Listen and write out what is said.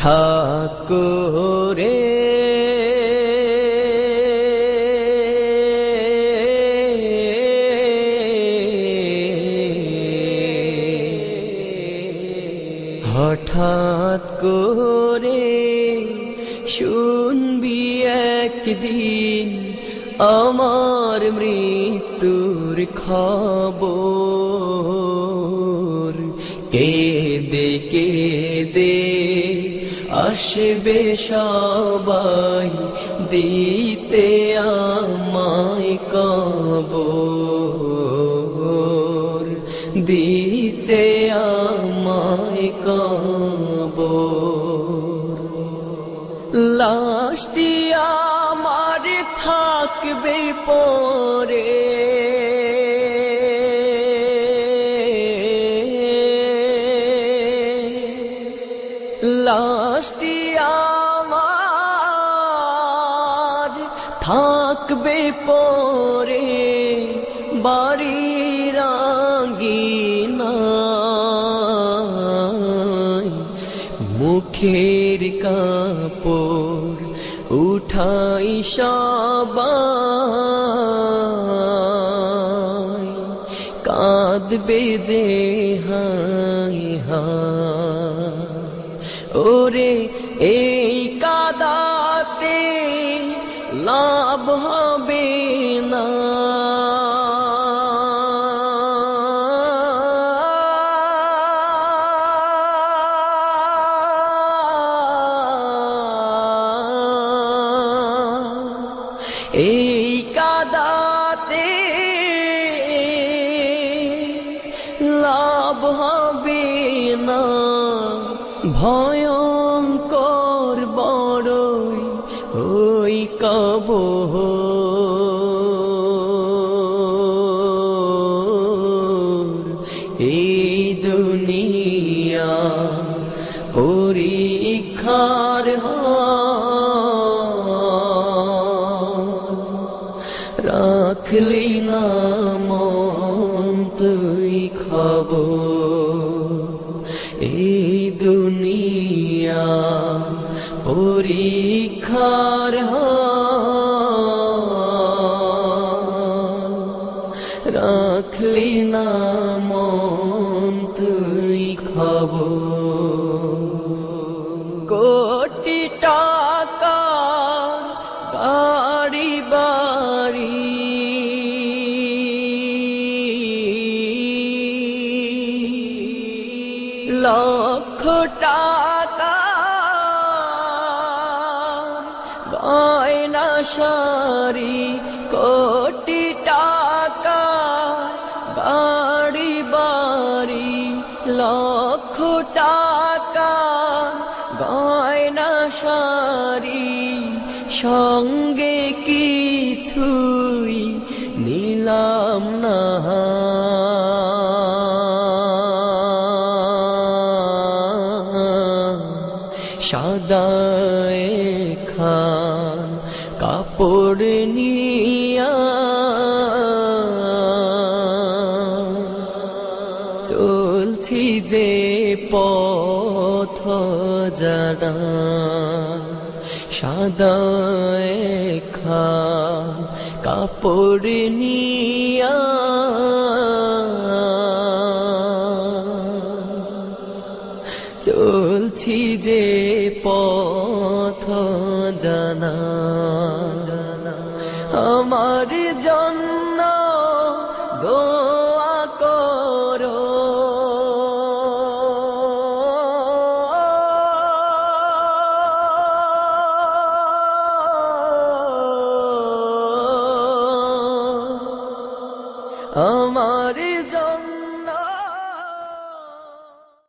হঠাৎ করে। হঠাৎ করে শুনবি একদিন আমার মৃত্যুর খবর। কেদে কেদে আসবে সবাই দিতে আমায় কবর। দিতে আমায় কবর। লাশটি আমার থাকবে পরে। লাশটি আমার থাকবে পরে বাড়ির আঙ্গিনায় মুখের কাপড় উঠাই সবাই। কাঁদবে যে হাই হাই। ওরে এই কাদাতে লাভ হবে না। এই কাদাতে লাভ হবে না। ভয়ঙ্কর বড়ই ওই কব এই দুনিয়া পরীক্ষার। রাখলি না মন পরীক্ষার। রাখলি না তুই খবর কোটি টাকা গাড়ি বাড়ি লক্ষ টাকা গয়না শাড়ি কোটি টাকা, গাড়ি, বাড়ি, লক্ষ টাকা, গয়না শাড়ি সঙ্গে কিছুই নিলাম না। সাদায় খান নিয়া চলছি যে পথ জানা সাদায় খান কাপড় নিয়া। চলছি যে পথ জানা আমার জন্য দোয়া করো। আমার